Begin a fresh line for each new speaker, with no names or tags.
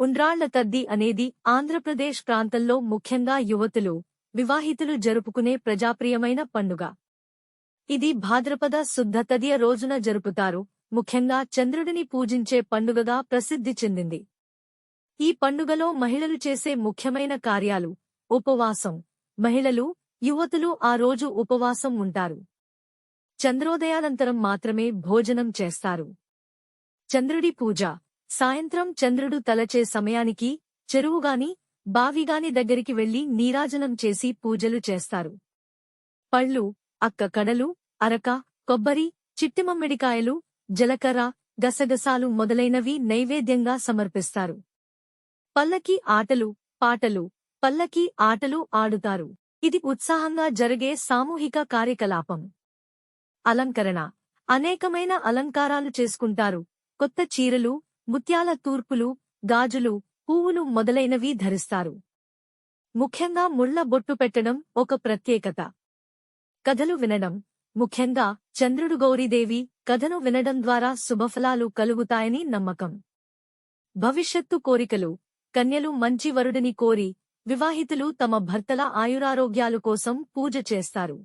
ఉండ్రాళ్ళ తద్ది అనేది ఆంధ్రప్రదేశ్ ప్రాంతంలో ముఖ్యంగా యువతులు వివాహితులు జరుపుకునే ప్రజాప్రియమైన పండుగ. ఇది భాద్రపద శుద్ధ తదియ రోజున జరుపుతారు ముఖ్యంగా చంద్రుడిని పూజించే పండుగగా ప్రసిద్ధి చెందింది. ఈ పండుగలో మహిళలు చేసే ముఖ్యమైన కార్యాలు ఉపవాసం. మహిళలు యువతులు ఆ రోజు ఉపవాసం ఉంటారు. చంద్రోదయానంతరం మాత్రమే భోజనం చేస్తారు. చంద్రుడి పూజ. సాయంత్రం చంద్రుడు తలచే సమయానికి చెరువుగాని బావిగాని దగ్గరికి వెళ్ళి నీరాజనం చేసి పూజలు చేస్తారు. పళ్ళు అక్క కడలు అరక కొబ్బరి చిట్టిమమ్మిడికాయలు జలకర్ర గసగసాలు మొదలైనవి నైవేద్యంగా సమర్పిస్తారు. పల్లకి ఆటలు పాటలు పల్లకి ఆటలు ఆడుతారు. ఇది ఉత్సాహంగా జరిగే సామూహిక కార్యకలాపం. అలంకరణ. అనేకమైన అలంకారాలు చేసుకుంటారు. కొత్త చీరలు ముత్యాల తూర్పులు గాజులు పువ్వులు మొదలైనవి ధరిస్తారు. ముఖ్యంగా ముళ్ళ బొట్టు పెట్టడం ఒక ప్రత్యేకత. కథలు వినడం. ముఖ్యంగా చంద్రుడు గౌరీదేవి కథను వినడం ద్వారా శుభఫలాలు కలుగుతాయని నమ్మకం. భవిష్యత్తు కోరికలు. కన్యలు మంచి వరుడిని కోరి వివాహితులు తమ భర్తల ఆయురారోగ్యాలు కోసం పూజ చేస్తారు.